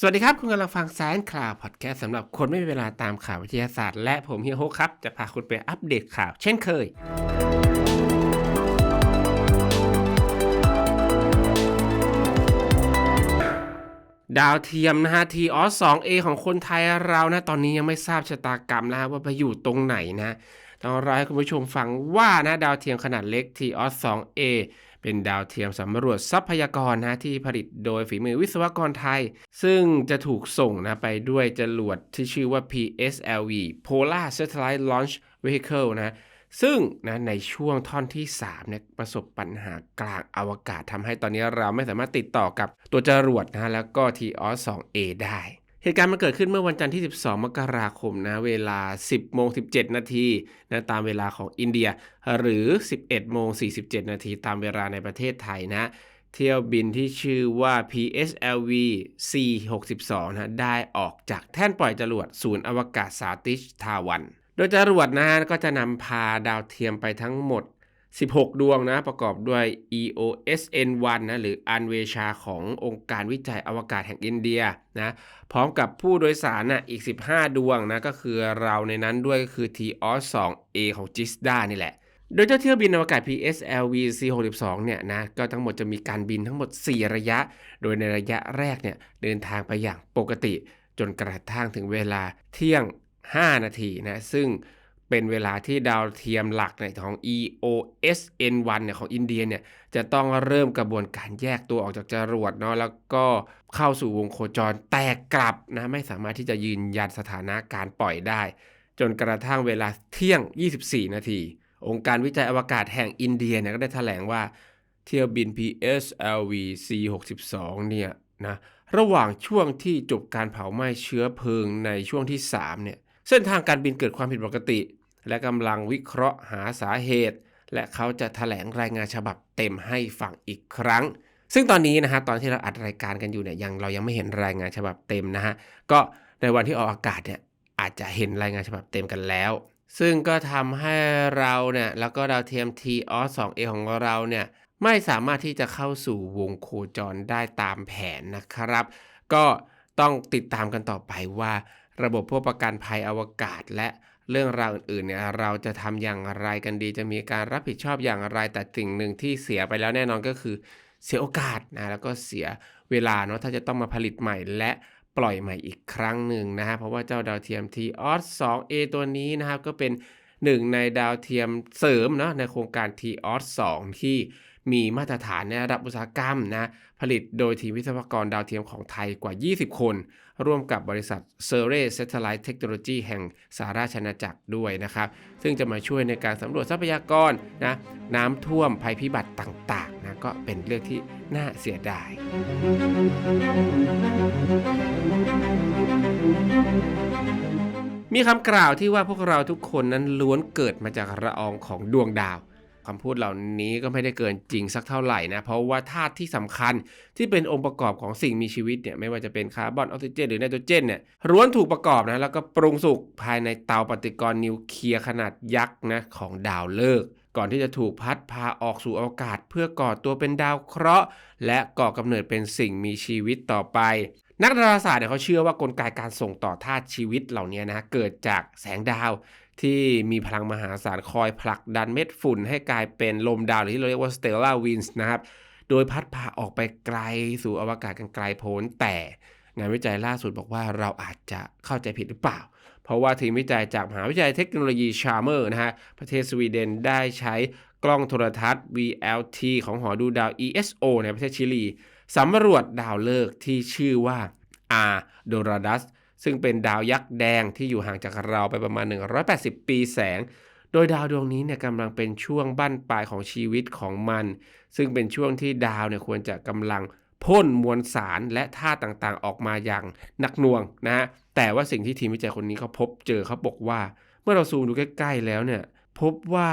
สวัสดีครับ คุณกำลังฟัง Science Cloud Podcast สำหรับคนไม่มีเวลาตามข่าววิทยาศาสตร์และผมเฮียโฮครับ จะพาคุณไปอัปเดตข่าวเช่นเคย ดาวเทียมนะฮะ t o s 2 a ของคนไทยเรานะ ตอนนี้ยังไม่ทราบชะตากรรมนะฮะว่าไปอยู่ตรงไหนนะต้องรอให้คุณผู้ชมฟังว่านะดาวเทียมขนาดเล็ก t o s 2 a เป็นดาวเทียมสำรวจทรัพยากรนะที่ผลิตโดยฝีมือวิศวกรไทย ซึ่งจะถูกส่งนะไปด้วยจรวดที่ชื่อว่า PSLV Polar Satellite Launch Vehicle นะซึ่งนะในช่วงท่อนที่3เนี่ยประสบปัญหากลางอวกาศทำให้ตอนนี้เราไม่สามารถติดต่อกับตัวจรวดนะแล้วก็ TOS-2A ได้ เหตุการณ์มันเกิดขึ้นเมื่อวันจันทร์ที่ 12 มกราคมนะเวลา 10โมง17 นาทีนะตามเวลาของอินเดีย หรือ 11โมง47 นาทีตามเวลาในประเทศไทยนะ เที่ยวบินที่ชื่อว่า PSLV C62 นะได้ออกจากแท่นปล่อยจรวดศูนย์อวกาศสาติชทาวัน โดยจรวดนะก็จะนำพาดาวเทียมไปทั้งหมด 16 ดวงนะประกอบด้วย EOSN-1 นะหรืออันเวชาขององค์การวิจัยอวกาศแห่งอินเดียนะพร้อมกับผู้โดยสารนะอีก 15 ดวงนะก็คือเราในนั้นด้วยก็คือ TOS-2A ของ JISDA นี่แหละ โดยเจ้าเที่ยวบินอวกาศ PSLV C62 เนี่ยนะก็ทั้งหมดจะมีการบินทั้งหมด 4 ระยะ โดยในระยะแรกเนี่ยเดินทางไปอย่างปกติ จนกระทั่งถึงเวลาเที่ยง 5 นาทีนะซึ่ง เป็นเวลาที่ดาวเทียมหลักในของ EOSN-1 เนี่ยของอินเดียเนี่ยจะต้องเริ่มกระบวนการแยกตัวออกจากจรวดเนาะแล้วก็เข้าสู่วงโคจรแตกกลับนะไม่สามารถที่จะยืนยันสถานะการปล่อยได้ จนกระทั่งเวลาเที่ยง 24 นาที องค์การวิจัยอวกาศแห่งอินเดียเนี่ยก็ได้แถลงว่าเที่ยวบิน PSLV C62 เนี่ยนะระหว่างช่วงที่จบการเผาไหม้เชื้อเพลิงในช่วงที่ 3 เนี่ย เส้นทางการบินเกิดความผิดปกติ และกำลังวิเคราะห์หาสาเหตุ และเขาจะแถลงรายงานฉบับเต็มให้ฟังอีกครั้ง ซึ่งตอนนี้นะฮะตอนที่เราอัดรายการกันอยู่เนี่ยยังเรายังไม่เห็นรายงานฉบับเต็มนะฮะก็ในวันที่ออกอากาศเนี่ยอาจจะเห็นรายงานฉบับเต็มกันแล้ว ซึ่งก็ทำให้เราเนี่ยแล้วก็ดาวเทียม TOS-2A ของเราเนี่ยไม่สามารถที่จะเข้าสู่วงโคจรได้ตามแผนนะครับ ก็ต้องติดตามกันต่อไปว่า ระบบพวกประกันภัยอวกาศ และเรื่องราวอื่นๆเนี่ยเราจะทำอย่างไรกันดี จะมีการรับผิดชอบอย่างไร แต่สิ่งหนึ่งที่เสียไปแล้วแน่นอนก็คือเสียโอกาสนะแล้วก็เสียเวลาเนาะถ้าจะต้องมาผลิตใหม่และปล่อยใหม่อีกครั้งหนึ่งนะฮะเพราะว่าเจ้าดาวเทียม TOS-2A ตัวนี้นะครับก็เป็นหนึ่งในดาวเทียมเสริมเนาะในโครงการ TOS-2 ที่ มีมาตรฐานในระดับอุตสาหกรรมนะผลิตโดยทีมวิศวกรดาวเทียมของไทยกว่า 20 คน ร่วมกับบริษัท s e r e Satellite Technology แห่งสหราชอาณาจักรด้วยนะครับ ซึ่งจะมาช่วยในการสำรวจทรัพยากรนะน้ำท่วมภัยพิบัติต่างๆนะก็เป็นเรื่องที่น่าเสียดายมีคำกล่าวที่ว่าพวกเราทุกคนนั้นล้วนเกิดมาจากละอองของดวงดาว คำพูดเหล่านี้ก็ไม่ได้เกินจริงสักเท่าไหร่นะ เพราะว่าธาตุที่สำคัญที่เป็นองค์ประกอบของสิ่งมีชีวิตเนี่ยไม่ว่าจะเป็นคาร์บอนออกซิเจนหรือไนโตรเจนเนี่ยล้วนถูกประกอบนะแล้วก็ปรุงสุกภายในเตาปฏิกรณ์นิวเคลียร์ขนาดยักษ์นะของดาวฤกษ์ก่อนที่จะถูกพัดพาออกสู่อวกาศ เพื่อก่อตัวเป็นดาวเคราะห์ และก่อกำเนิดเป็นสิ่งมีชีวิตต่อไป นักดาราศาสตร์เนี่ยเขาเชื่อว่ากลไกการส่งต่อธาตุชีวิตเหล่านี้นะเกิดจากแสงดาว ที่มีพลังมหาศาลคอยผลักดันเม็ดฝุ่น ให้กลายเป็นลมดาวหรือที่เราเรียกว่า stellar winds นะครับ โดยพัดพาออกไปไกลสู่อวกาศกันไกลโพ้น แต่งานวิจัยล่าสุดบอกว่าเราอาจจะเข้าใจผิดหรือเปล่า เพราะว่าทีมวิจัยจากมหาวิทยาลัยเทคโนโลยีชาร์เมอร์นะฮะประเทศสวีเดนได้ใช้กล้องโทรทัศน์ VLT ของหอดูดาว ESO ในประเทศชิลีสำรวจดาวฤกษ์ที่ชื่อว่า R Doradus ซึ่งเป็นดาวยักษ์แดงที่อยู่ห่างจากเราไปประมาณ 180 ปีแสง โดยดาวดวงนี้เนี่ยกำลังเป็นช่วงบั้นปลายของชีวิตของมัน ซึ่งเป็นช่วงที่ดาวเนี่ยควรจะกำลังพ่นมวลสารและธาตุต่างๆ ออกมาอย่างหนักหน่วงนะฮะ แต่ว่าสิ่งที่ทีมวิจัยคนนี้เขาพบเจอเขาบอกว่า เมื่อเราซูมดูใกล้ ๆ แล้วเนี่ยพบว่า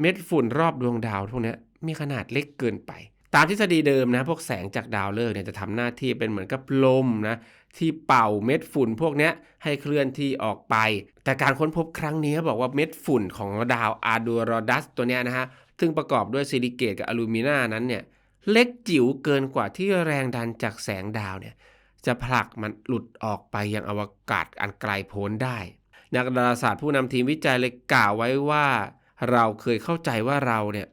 เม็ดฝุ่นรอบดวงดาวพวกนี้มีขนาดเล็กเกินไป ตามทฤษฎีเดิมนะพวกแสงจากดาวฤกษ์เนี่ยจะทำหน้าที่เป็นเหมือนกับลมนะที่เป่าเม็ดฝุ่นพวกนี้ให้เคลื่อนที่ออกไป แต่การค้นพบครั้งนี้บอกว่าเม็ดฝุ่นของดาวอาร์ดูรอดัสตัวเนี้ยนะฮะซึ่งประกอบด้วยซิลิเกตกับอลูมิเนียนั้นเนี่ยเล็กจิ๋วเกินกว่าที่แรงดันจากแสงดาวเนี่ยจะผลักมันหลุดออกไปยังอวกาศอันไกลโพ้นได้ นักดาราศาสตร์ผู้นำทีมวิจัยเลยกล่าวไว้ว่า เราเคยเข้าใจว่าเราเนี่ย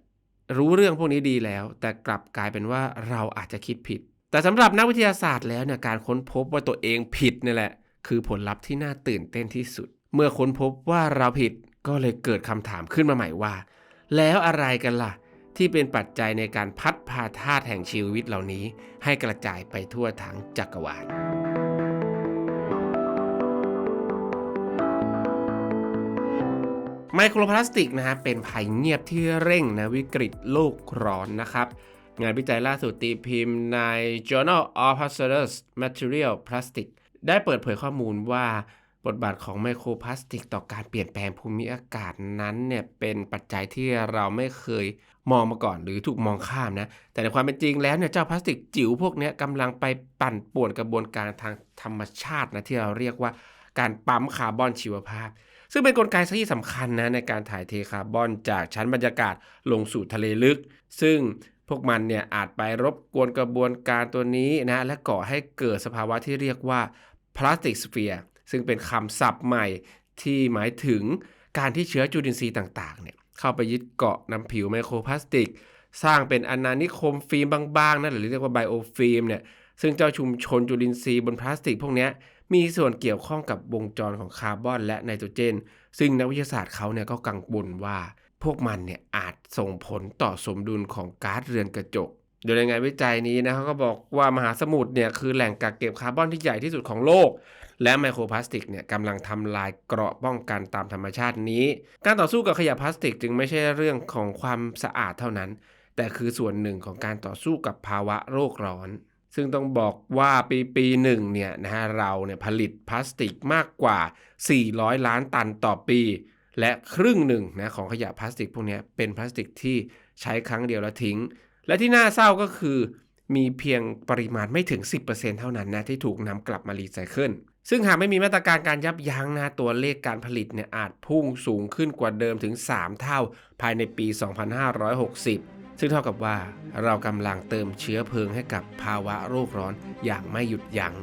รู้เรื่องพวกนี้ดีแล้ว แต่กลับกลายเป็นว่าเราอาจจะคิดผิด แต่สำหรับนักวิทยาศาสตร์แล้วเนี่ยการค้นพบว่าตัวเองผิดนี่แหละ คือผลลัพธ์ที่น่าตื่นเต้นที่สุด เมื่อค้นพบว่าเราผิดก็เลยเกิดคำถามขึ้นมาใหม่ว่า แล้วอะไรกันล่ะ ที่เป็นปัจจัยในการพัดพาธาตุแห่งชีวิตเหล่านี้ ให้กระจายไปทั่วทั้งจักรวาล ไมโครพลาสติกนะฮะเป็นภัยเงียบที่เร่งนะวิกฤตโลกร้อนนะครับ งานวิจัยล่าสุดตีพิมพ์ใน Journal of Hazardous Material Plastic ได้เปิดเผยข้อมูลว่าบทบาทของไมโครพลาสติกต่อการเปลี่ยนแปลงภูมิอากาศนั้นเนี่ยเป็นปัจจัยที่เราไม่เคยมองมาก่อนหรือถูกมองข้ามนะ แต่ในความเป็นจริงแล้วเนี่ยเจ้าพลาสติกจิ๋วพวกนี้กำลังไปปั่นป่วนกระบวนการทางธรรมชาตินะที่เราเรียกว่าการปั๊มคาร์บอนชีวภาพ ซึ่งเป็นนกลไกที่สำคัญนะในการถ่ายเทคาร์บอนจากชั้นบรรยากาศลงสู่ทะเลลึก ซึ่งพวกมันเนี่ยอาจไปรบกวนกระบวนการตัวนี้นะและก่อให้เกิดสภาวะที่เรียกว่าพลาสติกสเฟียร์ซึ่งเป็นคำศัพท์ใหม่ที่หมายถึงการที่เชื้อจุลินทรีย์ต่างๆเนี่ยเข้าไปยึดเกาะนำผิวไมโครพลาสติก สร้างเป็นอนานิคมฟิล์มบางๆนะหรือเรียกว่าไบโอฟิล์มเนี่ยซึ่งเจ้าชุมชนจุลินทรีย์บนพลาสติกพวกเนี้ย มีส่วนเกี่ยวข้องกับวงจรของคาร์บอนและไนโตรเจน ซึ่งนักวิทยาศาสตร์เขาเนี่ยก็กังวลว่า พวกมันเนี่ยอาจส่งผลต่อสมดุลของก๊าซเรือนกระจก โดยในงานวิจัยนี้นะเขาก็บอกว่ามหาสมุทรเนี่ยคือแหล่งกักเก็บคาร์บอนที่ใหญ่ที่สุดของโลก และไมโครพลาสติกเนี่ยกำลังทำลายเกราะป้องกันตามธรรมชาตินี้ การต่อสู้กับขยะพลาสติกจึงไม่ใช่เรื่องของความสะอาดเท่านั้น แต่คือส่วนหนึ่งของการต่อสู้กับภาวะโลกร้อน ซึ่งต้องบอกว่าปีปีหนึ่งเนี่ยนะฮะเราเนี่ยผลิตพลาสติกมากกว่า 400 ล้านตันต่อปี และครึ่งหนึ่งนะของขยะพลาสติกพวกนี้เป็นพลาสติกที่ใช้ครั้งเดียวแล้วทิ้ง และที่น่าเศร้าก็คือ มีเพียงปริมาณไม่ถึง 10%เท่านั้นนะที่ถูกนำกลับมารีไซเคิลซึ่งหากไม่มีมาตรการการยับยั้งนะตัวเลขการผลิตเนี่ยอาจพุ่งสูงขึ้นกว่าเดิมถึง 3 เท่าภายในปี 2560 ซึ่งเท่ากับว่าเรากำลังเติมเชื้อเพลิงให้กับภาวะโลกร้อนอย่างไม่หยุดยัง้ง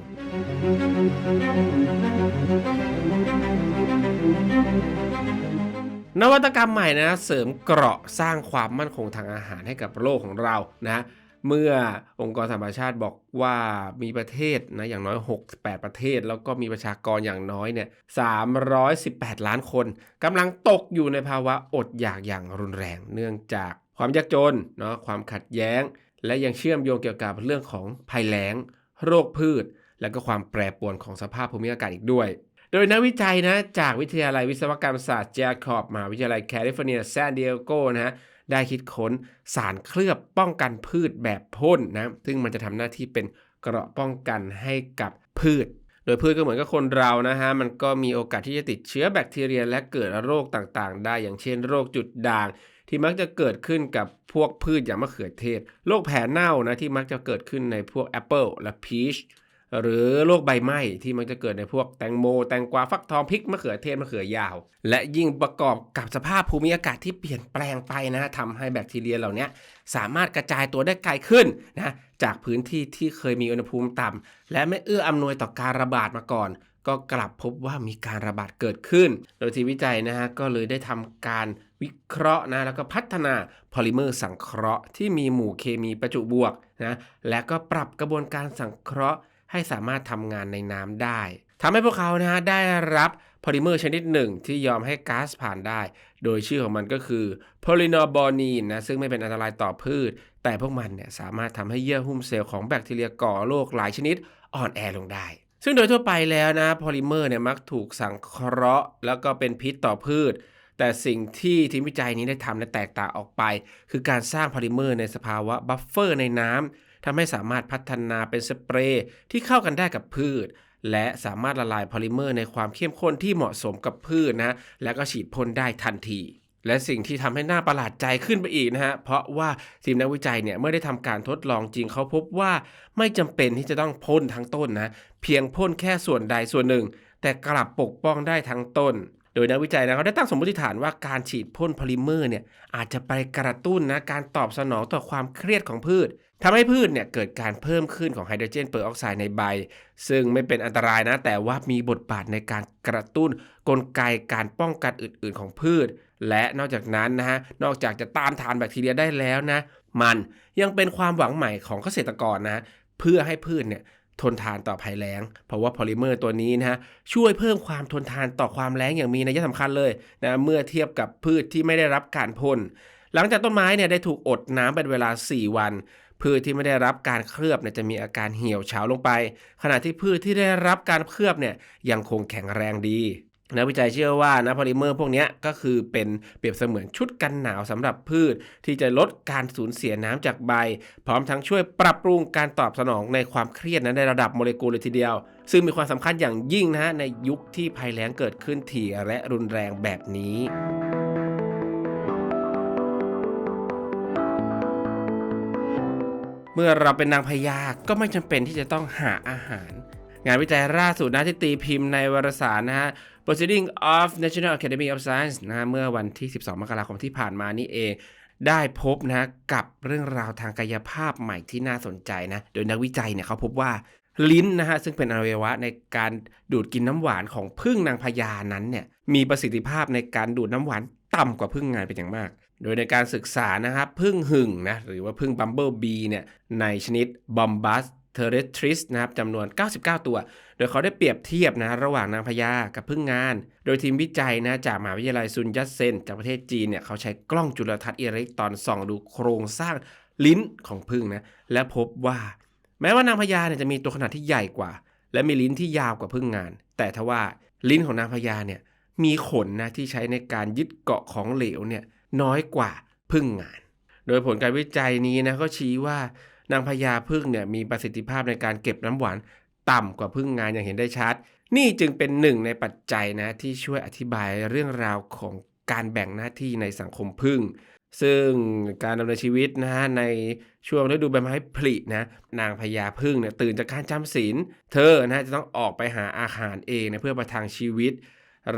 นวัตกรรมใหม่นะเสริมเกราะสร้างความมั่นคงทางอาหารให้กับโลกของเรานะเมื่อองค์กรสหประชาชาติบอกว่ามีประเทศนะอย่างน้อย 68 ประเทศ แล้วก็มีประชากรอย่างน้อยเนี่ย318 ล้านคนกำลังตกอยู่ในภาวะอดอยากอย่างรุนแรง เนื่องจาก ความยากจนเนาะความขัดแย้ง และยังเชื่อมโยงเกี่ยวกับเรื่องของภัยแล้ง โรคพืช และก็ความแปรปรวนของสภาพภูมิอากาศอีกด้วย โดยนักวิจัยนะจากวิทยาลัยวิศวกรรมศาสตร์แจคอบมหาวิทยาลัยแคลิฟอร์เนียซานดิเอโกนะฮะได้คิดค้นสารเคลือบป้องกันพืชแบบพ่นนะซึ่งมันจะทำหน้าที่เป็นเกราะป้องกันให้กับพืช โดยพืชก็เหมือนกับคนเรานะฮะ มันก็มีโอกาสที่จะติดเชื้อแบคทีเรียและเกิดโรคต่างๆ ได้ อย่างเช่นโรคจุดด่าง ที่มักจะเกิดขึ้นกับพวกพืชอย่างมะเขือเทศ โรคแผลเน่านะที่มักจะเกิดขึ้นในพวกแอปเปิลและพีชหรือโรคใบไหม้ที่มันจะเกิดในพวกแตงโม แตงกวาฟักทองพริกมะเขือเทศมะเขือยาว และยิ่งประกอบกับสภาพภูมิอากาศที่เปลี่ยนแปลงไปนะทำให้แบคทีเรียเหล่านี้สามารถกระจายตัวได้ไกลขึ้นนะจากพื้นที่ที่เคยมีอุณหภูมิต่ำและไม่เอื้ออำนวยต่อการระบาดมาก่อน ก็กลับพบว่ามีการระบาดเกิดขึ้น โดยทีมวิจัยนะฮะก็เลยได้ทำการวิเคราะห์นะแล้วก็พัฒนาพอลิเมอร์สังเคราะห์ที่มีหมู่เคมีประจุบวกนะและก็ปรับกระบวนการสังเคราะห์ ให้สามารถทำงานในน้ำได้ทำให้พวกเขานะฮะได้รับพอลิเมอร์ชนิดหนึ่งที่ยอมให้ก๊าซผ่านได้ โดยชื่อของมันก็คือโพลินอบอนีนนะซึ่งไม่เป็นอันตรายต่อพืช แต่พวกมันเนี่ยสามารถทำให้เยื่อหุ้มเซลล์ของแบคทีเรียก่อโรคหลายชนิดอ่อนแอลงได้ ซึ่งโดยทั่วไปแล้วนะพอลิเมอร์เนี่ยมักถูกสังเคราะห์ แล้วก็เป็นพิษต่อพืช แต่สิ่งที่ทีมวิจัยนี้ได้ทำและแตกต่างออกไป คือการสร้างพอลิเมอร์ในสภาวะบัฟเฟอร์ในน้ำทำให้สามารถพัฒนาเป็นสเปรย์ที่เข้ากันได้กับพืช และสามารถละลายพอลิเมอร์ในความเข้มข้นที่เหมาะสมกับพืชนะแล้วก็ฉีดพ่นได้ทันที และสิ่งที่ทำให้หน่าประหลาดใจขึ้นไปอีกนะฮะ เพราะว่าทีมนักวิจัยเนี่ยเมื่อได้ทำการทดลองจริงเขาพบว่าไม่จำเป็นที่จะต้องพ่นทั้งต้นนะ เพียงพ่นแค่ส่วนใดส่วนหนึ่ง แต่กลับปกป้องได้ทั้งต้น โดยนักวิจัยนะเขาได้ตั้งสมมติฐานว่าการฉีดพ่นพอลิเมอร์เนี่ยอาจจะไปกระตุ้นนะการตอบสนองต่อความเครียดของพืช ทำให้พืชเนี่ยเกิดการเพิ่มขึ้นของไฮโดรเจนเปอร์ออกไซด์ในใบ ซึ่งไม่เป็นอันตรายนะ แต่ว่ามีบทบาทในการกระตุ้นกลไกการป้องกันอื่น ๆ ของพืช และนอกจากนั้นนะฮะนอกจากจะต้านทานแบคทีเรียได้แล้วนะ มันยังเป็นความหวังใหม่ของเกษตรกรนะเพื่อให้พืชเนี่ยทนทานต่อภัยแล้ง เพราะว่าพอลิเมอร์ตัวนี้นะฮะช่วยเพิ่มความทนทานต่อความแล้งอย่างมีนัยสำคัญเลยนะเมื่อเทียบกับพืชที่ไม่ได้รับการพ่นหลังจากต้นไม้เนี่ยได้ถูกอดน้ำเป็นเวลา 4 วัน พืชที่ไม่ได้รับการเคลือบเนี่ยจะมีอาการเหี่ยวเฉาลงไป ขณะที่พืชที่ได้รับการเคลือบเนี่ยยังคงแข็งแรงดีนักวิจัยเชื่อว่านะพอลิเมอร์พวกนี้ก็คือเป็นเปรียบเสมือนชุดกันหนาวสำหรับพืช ที่จะลดการสูญเสียน้ำจากใบ พร้อมทั้งช่วยปรับปรุงการตอบสนองในความเครียดนั้นในระดับโมเลกุลเลยทีเดียว ซึ่งมีความสำคัญอย่างยิ่งนะฮะในยุคที่ภัยแล้งเกิดขึ้นถี่และรุนแรงแบบนี้ เมื่อเราเป็นนางพญาก็ไม่จำเป็นที่จะต้องหาอาหาร งานวิจัยล่าสุดนะที่ตีพิมพ์ในวารสารนะฮะ Proceeding of National Academy of Science นะฮะเมื่อวันที่ 12 มกราคมที่ผ่านมานี่เอง ได้พบนะกับเรื่องราวทางกายภาพใหม่ที่น่าสนใจนะ โดยนักวิจัยเนี่ยเขาพบว่าลิ้นนะฮะซึ่งเป็นอวัยวะในการดูดกินน้ำหวานของพึ่งนางพญานั้นเนี่ยมีประสิทธิภาพในการดูดน้ำหวานต่ำกว่าพึ่งงานเป็นอย่างมาก โดยในการศึกษานะครับพึ่งหึ่งนะหรือว่าพึ่งบัมเบิลบีเนี่ยในชนิดบอมบัสเทเรทริสนะครับจำนวน 99 ตัว โดยเขาได้เปรียบเทียบนะระหว่างนางพญากับพึ่งงาน โดยทีมวิจัยนะจากมหาวิทยาลัยซุนยัตเซน จากประเทศจีนเนี่ยเขาใช้กล้องจุลทรรศน์อิเล็กตรอนส่องดูโครงสร้างลิ้นของพึ่งนะและพบว่า แม้ว่านางพญาเนี่ยจะมีตัวขนาดที่ใหญ่กว่า และมีลิ้นที่ยาวกว่าพึ่งงาน แต่ทว่าลิ้นของนางพญาเนี่ยมีขนนะที่ใช้ในการยึดเกาะของเหลวเนี่ย น้อยกว่าพึ่งงาน โดยผลการวิจัยนี้นะก็ชี้ว่านางพญาพึ่งเนี่ยมีประสิทธิภาพในการเก็บน้ำหวานต่ำกว่าพึ่งงานอย่างเห็นได้ชัด นี่จึงเป็นหนึ่งในปัจจัยนะที่ช่วยอธิบายเรื่องราวของการแบ่งหน้าที่ในสังคมพึ่ง ซึ่งการดำเนินชีวิตนะฮะในช่วงฤดูใบไม้ผลินะนางพญาพึ่งเนี่ยตื่นจากการจำศีลเธอนะจะต้องออกไปหาอาหารเองนะเพื่อประทังชีวิต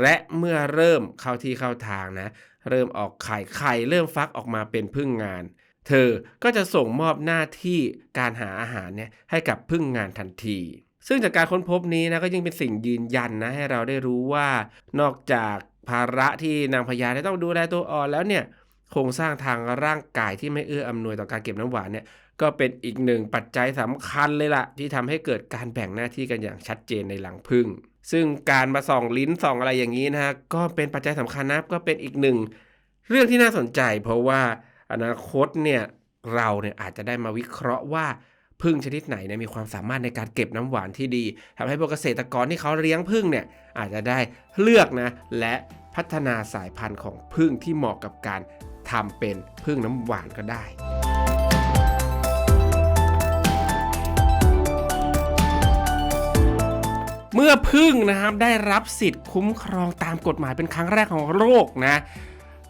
และเมื่อเริ่มเข้าที่เข้าทางนะ เริ่มออกไข่ไข่เริ่มฟักออกมาเป็นพึ่งงาน เธอก็จะส่งมอบหน้าที่การหาอาหารเนี่ยให้กับพึ่งงานทันทีซึ่งจากการค้นพบนี้นะก็ยิ่งเป็นสิ่งยืนยันนะให้เราได้รู้ว่านอกจากภาระที่นางพญาได้ต้องดูแลตัวอ่อนแล้วเนี่ยโครงสร้างทางร่างกายที่ไม่เอื้ออำนวยต่อการเก็บน้ำหวานเนี่ยก็เป็นอีกหนึ่งปัจจัยสำคัญเลยล่ะที่ทำให้เกิดการแบ่งหน้าที่กันอย่างชัดเจนในหลังพึ่ง ซึ่งการมาส่องลิ้นส่องอะไรอย่างนี้นะฮะก็เป็นปัจจัยสำคัญนะก็เป็นอีกหนึ่งเรื่องที่น่าสนใจ เพราะว่าอนาคตเนี่ยเราเนี่ยอาจจะได้มาวิเคราะห์ว่าพึ่งชนิดไหนเนี่ยมีความสามารถในการเก็บน้ำหวานที่ดีทำให้พวกเกษตรกรที่เขาเลี้ยงพึ่งเนี่ยอาจจะได้เลือกนะและพัฒนาสายพันธุ์ของพึ่งที่เหมาะกับการทำเป็นพึ่งน้ำหวานก็ได้ เมื่อพึ่งนะครับได้รับสิทธิ์คุ้มครองตามกฎหมายเป็นครั้งแรกของโลกนะ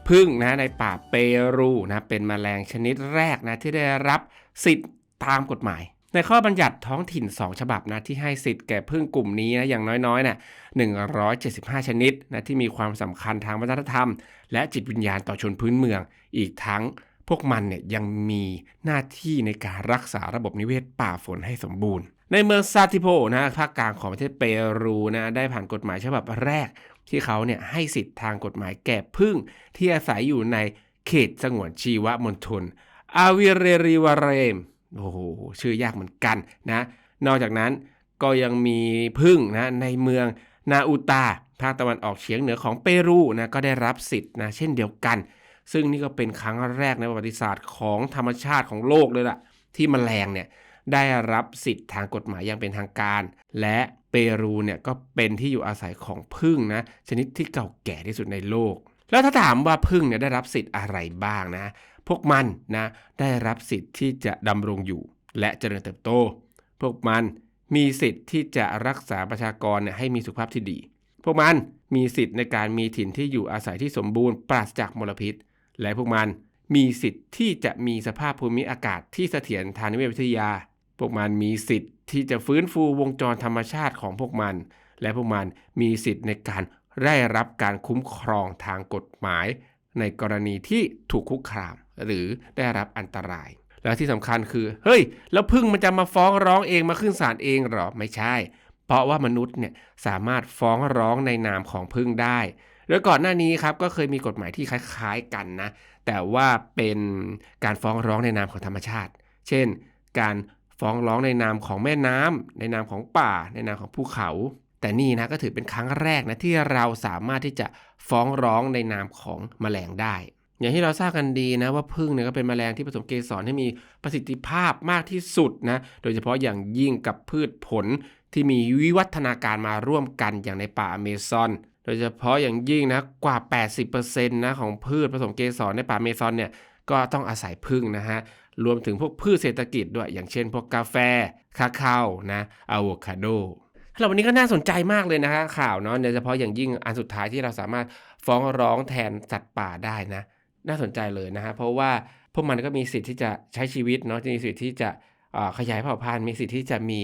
พึ่งนะในป่าเปรูนะเป็นแมลงชนิดแรกนะที่ได้รับสิทธิ์ตามกฎหมาย ในข้อบัญญัติท้องถิ่น 2 ฉบับนะที่ให้สิทธิ์แก่พึ่งกลุ่มนี้นะอย่างน้อยๆนะ175 ชนิดนะที่มีความสำคัญทางวัฒนธรรม และจิตวิญญาณต่อชนพื้นเมือง อีกทั้งพวกมันเนี่ยยังมีหน้าที่ในการรักษาระบบนิเวศป่าฝนให้สมบูรณ์ ในเมืองซาติโพนะภาคกลางของประเทศเปรูนะได้ผ่านกฎหมายฉบับแรก ที่เขาเนี่ยให้สิทธิ์ทางกฎหมายแก่พึ่งที่อาศัยอยู่ในเขตสงวนชีวมณฑลอาวิเรริวาเรมโอ้โหชื่อยากเหมือนกันนะนอกจากนั้นก็ยังมีพึ่งนะในเมืองนาอูตาภาคตะวันออกเฉียงเหนือของเปรูนะก็ได้รับสิทธิ์นะเช่นเดียวกัน ซึ่งนี่ก็เป็นครั้งแรกในประวัติศาสตร์ของธรรมชาติของโลกเลยล่ะ ที่มแมลงเนี่ย ได้รับสิทธิ์ทางกฎหมายอย่างเป็นทางการ และเปรูเนี่ยก็เป็นที่อยู่อาศัยของพึ่งนะชนิดที่เก่าแก่ที่สุดในโลก แล้วถ้าถามว่าพึ่งเนี่ยได้รับสิทธิ์อะไรบ้างนะ พวกมันนะได้รับสิทธิ์ที่จะดำรงอยู่ และเจริญเติบโต พวกมันมีสิทธิ์ที่จะรักษาประชากรเนี่ยให้มีสุขภาพที่ดี พวกมันมีสิทธิ์ในการมีถิ่นที่อยู่อาศัยที่สมบูรณ์ปราศจากมลพิษ และพวกมันมีสิทธิ์ที่จะมีสภาพภูมิอากาศที่เสถียรทางนิเวศวิทยา พวกมันมีสิทธิ์ที่จะฟื้นฟูวงจรธรรมชาติของพวกมัน และพวกมันมีสิทธิ์ในการได้รับการคุ้มครองทางกฎหมาย ในกรณีที่ถูกคุกคาม หรือได้รับอันตราย แล้วที่สำคัญคือ เฮ้ย แล้วพึ่งมันจะมาฟ้องร้องเองมาขึ้นศาลเองเหรอ ไม่ใช่ เพราะว่ามนุษย์เนี่ยสามารถฟ้องร้องในนามของพึ่งได้โดยก่อนหน้านี้ครับก็เคยมีกฎหมายที่คล้ายๆกันนะ แต่ว่าเป็นการฟ้องร้องในนามของธรรมชาติ เช่น การ ฟ้องร้องในนามของแม่น้ำในนามของป่า ในนามของภูเขา แต่นี่นะก็ถือเป็นครั้งแรกนะที่เราสามารถที่จะฟ้องร้องในนามของแมลงได้ อย่างที่เราทราบกันดีนะว่าพึ่งเนี่ยก็เป็นแมลงที่ผสมเกสรที่มีประสิทธิภาพมากที่สุดนะโดยเฉพาะอย่างยิ่งกับพืชผลที่มีวิวัฒนาการมาร่วมกันอย่างในป่าอเมซอนโดยเฉพาะอย่างยิ่งนะกว่า 80%นะของพืชผสมเกสรในป่าอเมซอนเนี่ยก็ต้องอาศัยพึ่งนะฮะ รวมถึงพวกพืชเศรษฐกิจด้วย อย่างเช่นพวกกาแฟ คาคาวนะอะโวคาโดสำหรับวันนี้ก็น่าสนใจมากเลยนะฮะข่าวเนาะโดยเฉพาะอย่างยิ่งอันสุดท้ายที่เราสามารถฟ้องร้องแทนสัตว์ป่าได้นะ น่าสนใจเลยนะฮะเพราะว่าพวกมันก็มีสิทธิ์ที่จะใช้ชีวิตเนาะมีสิทธิ์ที่จะขยายเผ่าพันธุ์มีสิทธิ์ที่จะมี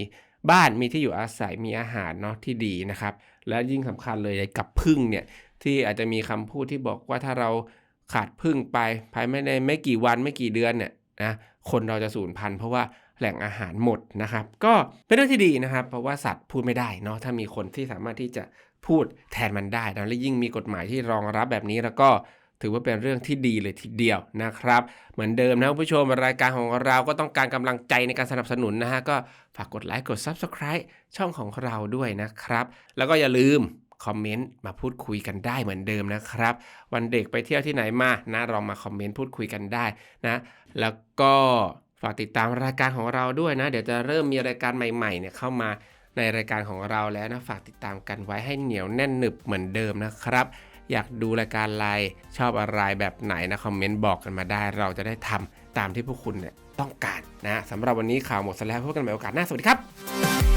บ้านมีที่อยู่อาศัยมีอาหารเนาะที่ดีนะครับ และยิ่งสำคัญเลยกับพึ่งเนี่ยที่อาจจะมีคำพูดที่บอกว่าถ้าเราขาดพึ่งไปภายในไม่กี่วันไม่กี่เดือนเนี่ย นะคนเราจะสูญพันธุ์เพราะว่าแหล่งอาหารหมดนะครับ ก็เป็นเรื่องที่ดีนะครับ เพราะว่าสัตว์พูดไม่ได้เนาะถ้ามีคนที่สามารถที่จะพูดแทนมันได้นะและยิ่งมีกฎหมายที่รองรับแบบนี้แล้วก็ถือว่าเป็นเรื่องที่ดีเลยทีเดียวนะครับ เหมือนเดิมนะคุณผู้ชมรายการของเราก็ต้องการกำลังใจในการสนับสนุนนะฮะก็ฝากกดไลค์กด Subscribe ช่องของเราด้วยนะครับ แล้วก็อย่าลืม คอมเมนต์มาพูดคุยกันได้เหมือนเดิมนะครับ วันเด็กไปเที่ยวที่ไหนมานะลองมาคอมเมนต์พูดคุยกันได้นะแล้วก็ฝากติดตามรายการของเราด้วยนะ เดี๋ยวจะเริ่มมีรายการใหม่ๆเนี่ยเข้ามาในรายการของเราแล้วนะฝากติดตามกันไว้ให้เหนียวแน่นหนึบเหมือนเดิมนะครับ อยากดูรายการอะไรชอบอะไรแบบไหนนะคอมเมนต์บอกกันมาได้ เราจะได้ทำตามที่พวกคุณเนี่ยต้องการนะสำหรับวันนี้ข่าวหมดแล้วพบกันใหม่โอกาสหน้าสวัสดีครับ